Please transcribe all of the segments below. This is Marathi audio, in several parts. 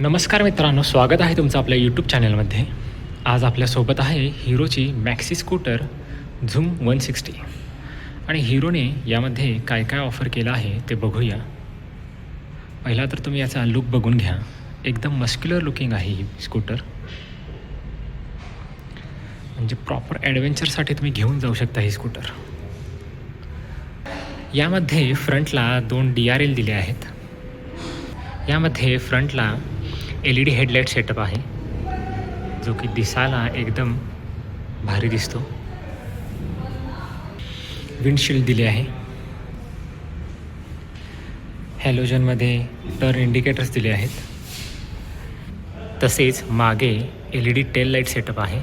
नमस्कार मित्रांनो स्वागत आहे तुमचं आपल्या यूट्यूब चॅनलमध्ये आज आपल्यासोबत आहे हिरोची maxi scooter zoom one sixty आणि हिरोने यामध्ये काय काय ऑफर केलं आहे ते बघूया. पहिला तर तुम्ही याचा लुक बघून घ्या. एकदम मस्क्युलर लुकिंग आहे ही स्कूटर म्हणजे प्रॉपर ॲडव्हेंचरसाठी तुम्ही घेऊन जाऊ शकता ही स्कूटर यामध्ये फ्रंटला दोन डी आर एल दिले आहेत. यामध्ये फ्रंटला L E D headlight setup आहे जो की दिसायला एकदम भारी दिसतो. विंडशील्ड दिले आहे. हॅलोजनमध्ये टर्न इंडिकेटर्स दिले आहेत. तसेच मागे L E D tail light setup आहे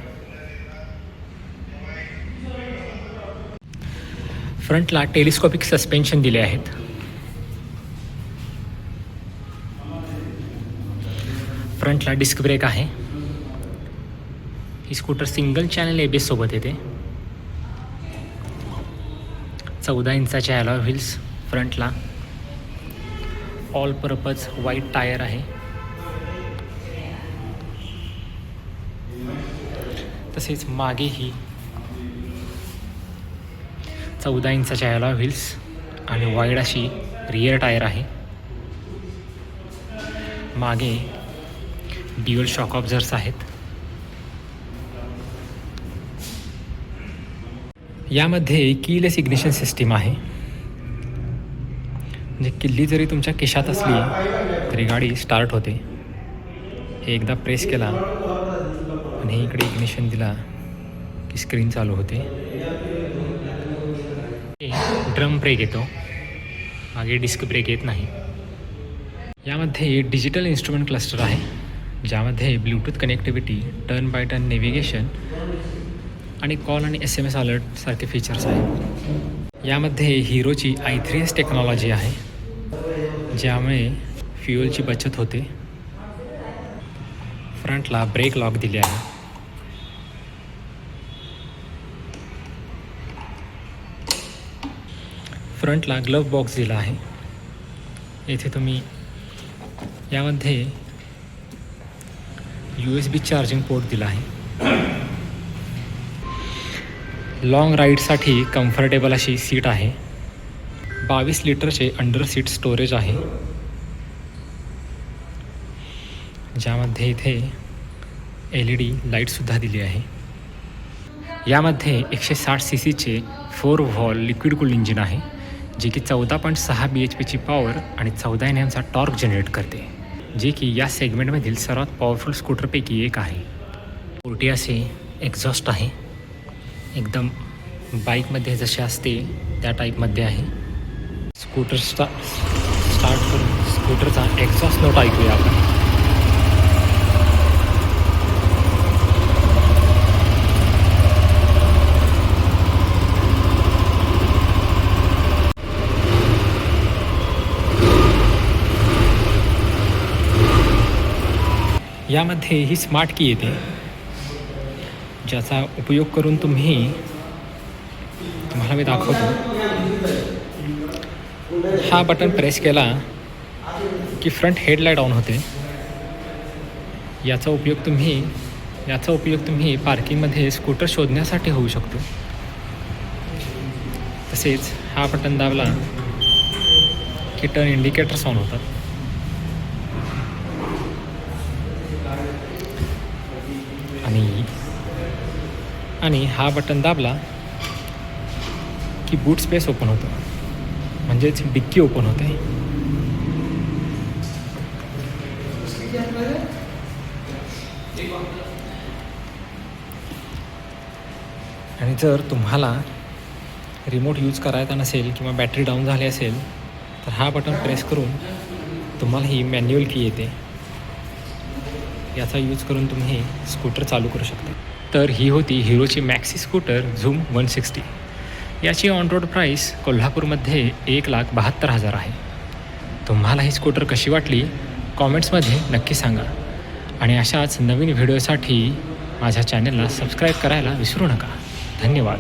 फ्रंटला टेलिस्कोपिक सस्पेन्शन दिले आहेत. फ्रंटला डिस्क ब्रेक आहे. ही स्कूटर सिंगल चॅनल ए सोबत येते. चौदा इंचाच्या ॲलॉय व्हील्स फ्रंटला ऑल पर्पज व्हाईट टायर आहे. तसेच मागेही चौदा इंचाच्या ॲलॉय व्हील्स आणि वाईड अशी रिअर टायर आहे. मागे ड्युअल शॉक ऑब्झर्स आहेत. यामध्ये कीलेस इग्निशन सिस्टीम आहे. म्हणजे किल्ली जरी तुमच्या किशात असली तरी गाडी स्टार्ट होते. हे एकदा प्रेस केला आणि इकडे इग्निशन दिला की स्क्रीन चालू होते. ड्रम ब्रेक येतो. मागे डिस्क ब्रेक येत नाही. यामध्ये डिजिटल इन्स्ट्रुमेंट क्लस्टर आहे. ज्यामध्ये Bluetooth connectivity turn by turn navigation आणि कॉल आणि एस एम एस अलर्ट सारखे फीचर्स आहेत. यामध्ये हिरोची आय थ्री एस टेक्नॉलॉजी आहे ज्यामुळे फ्युएलची बचत होते. फ्रंटला ब्रेक लॉक दिले आहे. फ्रंटला ग्लव्ह बॉक्स दिला आहे. येथे तुम्ही यामध्ये U S B charging port दिला आहे. लाँग राईडसाठी कम्फर्टेबल अशी सीट आहे. बावीस लिटरचे अंडर सीट स्टोरेज आहे. ज्यामध्ये इथे एल ई डी लाईटसुद्धा दिली आहे. यामध्ये एकशे साठ सी सीचे four valve liquid cool engine आहे जे की चौदा पॉईंट सहा बी एच पीची पॉवर आणि चौदा एन एमचा टॉर्क जनरेट करते. जे की या सेगमेंटमधील सर्वात पॉवरफुल स्कूटरपैकी एक आहे. ओटी असे एक्झॉस्ट आहे. एकदम बाईकमध्ये जसे असते त्या टाईपमध्ये आहे. स्कूटर स्टा स्टार्ट करून स्कूटरचा एक्झॉस्ट नोट ऐकूया आपण. यामध्ये ही स्मार्ट की येते. ज्याचा उपयोग करून तुम्ही तुम्हाला मी दाखवतो. हा बटन प्रेस केला की फ्रंट हेडलाईट ऑन होते. याचा उपयोग तुम्ही याचा उपयोग तुम्ही पार्किंगमध्ये स्कूटर शोधण्यासाठी होऊ शकतो. तसेच हा बटन दाबला की टर्न इंडिकेटर्स ऑन होतात. आणि आणि हा बटन दाबला की बूट स्पेस ओपन होतो. म्हणजेच डिक्की ओपन होते. आणि जर तुम्हाला रिमोट यूज करायचा नसेल किंवा बॅटरी डाऊन झाली असेल तर हा बटन प्रेस करून तुम्हाला ही मॅन्युअल की येते. याचा यूज करून तुम्ही स्कूटर चालू करू शकता. तर ही होती हिरोची maxi scooter zoom one sixty याची ऑन रोड प्राईस कोल्हापूरमध्ये एक लाख बहात्तर हजार आहे. तुम्हाला ही स्कूटर कशी वाटली? कॉमेंट्समध्ये नक्की सांगा. आणि अशाच नवीन व्हिडिओसाठी माझ्या चॅनलला सबस्क्राईब करायला विसरू नका. धन्यवाद.